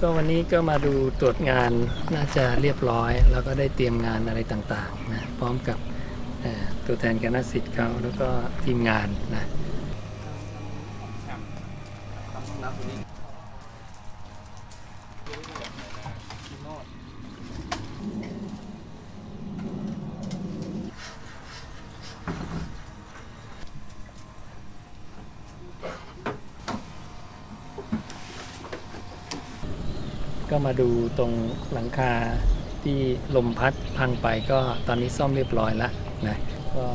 ก็วันนี้ก็มาดูตรวจงานน่าจะเรียบร้อย แล้วก็ได้เตรียมงานอะไรต่างๆนะพร้อมกับตัวแทนคณะสิทธิ์เขาแล้วก็ทีมงานนะ ก็มาดูตรงหลังคาที่ลมพัดพังไปก็ตอนนี้ซ่อมเรียบร้อยแล้วนะก็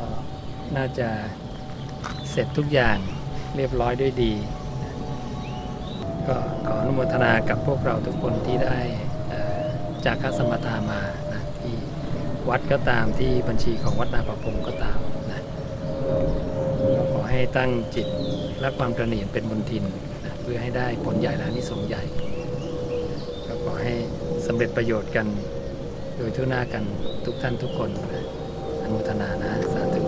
น่าจะเสร็จทุกอย่างเรียบร้อยด้วยดี ก็ขออนุโมทนากับพวกเราทุกคนที่ได้จากคสมทามานะที่วัดก็ตามที่บัญชีของวัดนาประพงก็ตามนะก็ขอให้ตั้งจิตและความตระหนี่เป็นบุญทินนะเพื่อให้ได้ผลใหญ่และนิสงส์ใหญ่ สำเร็จประโยชน์กัน โดยทั่วหน้ากันทุกท่านทุกคนอนุโมทนานะสาธุ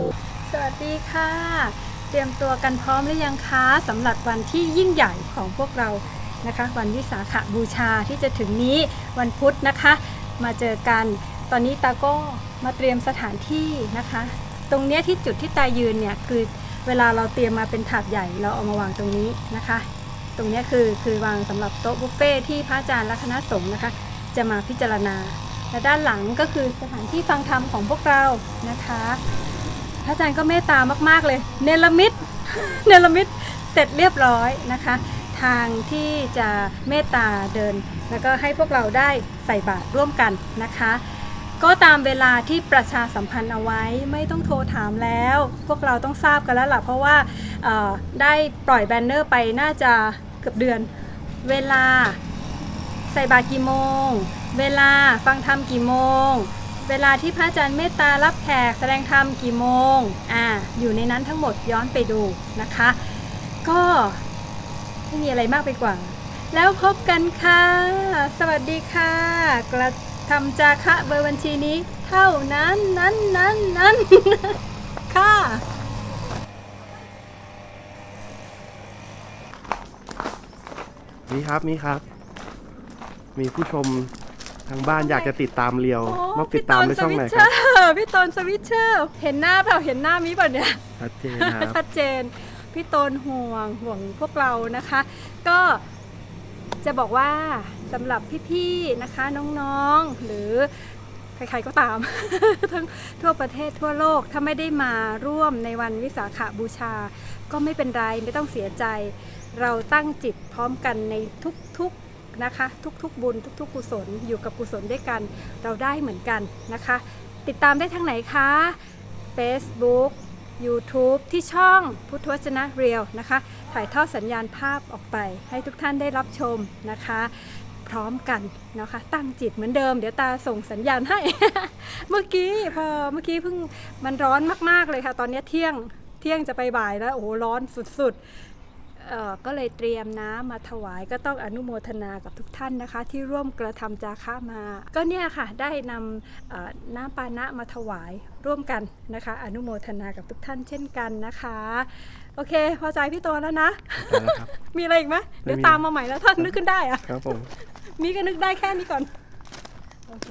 สวัสดีค่ะ เตรียมตัวกันพร้อมหรือยังคะสำหรับวันที่ยิ่งใหญ่ของพวกเรานะคะ วันวิสาขบูชาที่จะถึงนี้วันพุธนะคะ มาเจอกันตอนนี้ตาก็มาเตรียมสถานที่นะคะ ตรงเนี้ยที่จุดที่ตายืนเนี่ยคือเวลาเราเตรียมมาเป็นถาดใหญ่เราเอามาวางตรงนี้นะคะ ตรงเนี้ยคือคือวางสำหรับโต๊ะบุฟเฟ่ที่พระอาจารย์และคณะสงฆ์นะคะ จะมาพิจารณา และด้านหลังก็คือสถานที่ฟังธรรมของพวกเรานะคะพระอาจารย์ก็เมตตามากๆเลยเนรมิตเนรมิตเสร็จเรียบร้อยนะคะ ทางที่จะเมตตาเดิน แล้วก็ให้พวกเราได้ใส่บาตรร่วมกันนะคะ ก็ตามเวลาที่ประชาสัมพันธ์เอาไว้ไม่ต้องโทรถามแล้ว พวกเราต้องทราบกันแล้วล่ะเพราะว่าได้ปล่อยแบนเนอร์ไปน่าจะเกือบเดือนเวลา ใส่บาตรกี่โมง เวลาฟังธรรมกี่โมง เวลาที่พระอาจารย์เมตตารับแขกแสดงธรรมกี่โมงอ่าอยู่ในนั้นทั้งหมดย้อนไปดูนะคะ ก็ไม่มีอะไรมากไปกว่า แล้วพบกันค่ะ สวัสดีค่ะ กระทำจาคะเบอร์บัญชีนี้เท่านั้นนั้นนั้นนั้นค่ะมีครับ มีครับ มีผู้ชมทางบ้านอยากจะติดตามเรียวโอ้มาติดตามในช่องไหนพี่คตรับนสวิตเชอร์พี่ตนสวิตเชอร์ เห็นหน้าเปล่าเห็นหน้ามิป่ะเนี่ย ชัดเจนครับ ชัดเจน พี่โตนห่วงห่วงพวกเรานะคะ ก็จะบอกว่าสำหรับพี่ๆนะคะน้องๆหรือใครๆก็ตาม ทั้งทั่วประเทศทั่วโลกถ้าไม่ได้มาร่วมในวันวิสาขบูชา ก็ไม่เป็นไรไม่ต้องเสียใจ เราตั้งจิตพร้อมกันในทุกๆ นะคะ ทุกๆ บุญทุก ๆ กุศลอยู่กับกุศลด้วยกัน เราได้เหมือนกันนะคะ ติดตามได้ทางไหนคะ Facebook YouTube ที่ช่องพุทธวจนะเรียวนะคะ ถ่ายทอดสัญญาณภาพออกไป ให้ทุกท่านได้รับชมนะคะ พร้อมกันนะคะ ตั้งจิตเหมือนเดิม เดี๋ยวตาส่งสัญญาณให้ เมื่อกี้พอเมื่อกี้เพิ่งมันร้อนมากๆเลยค่ะ ตอนนี้เที่ยงเที่ยงจะไปบ่ายแล้วโอ้โหร้อนสุดๆ ก็เลยเตรียมน้ำมาถวายก็ต้องอนุโมทนากับทุกท่านนะคะ ที่ร่วมกระทำจาคะมา ก็เนี่ยค่ะได้นำเอ่อน้ำปานะมาถวายร่วมกันนะคะ อนุโมทนากับทุกท่านเช่นกันนะคะ โอเค พอใจพี่โตแล้วนะได้แล้วครับมีอะไรอีกไหมเดี๋ยวไม่มีตามมาใหม่แล้วถ้านึกขึ้นได้อะครับผมมีก็นึกได้แค่นี้ก่อนโอเค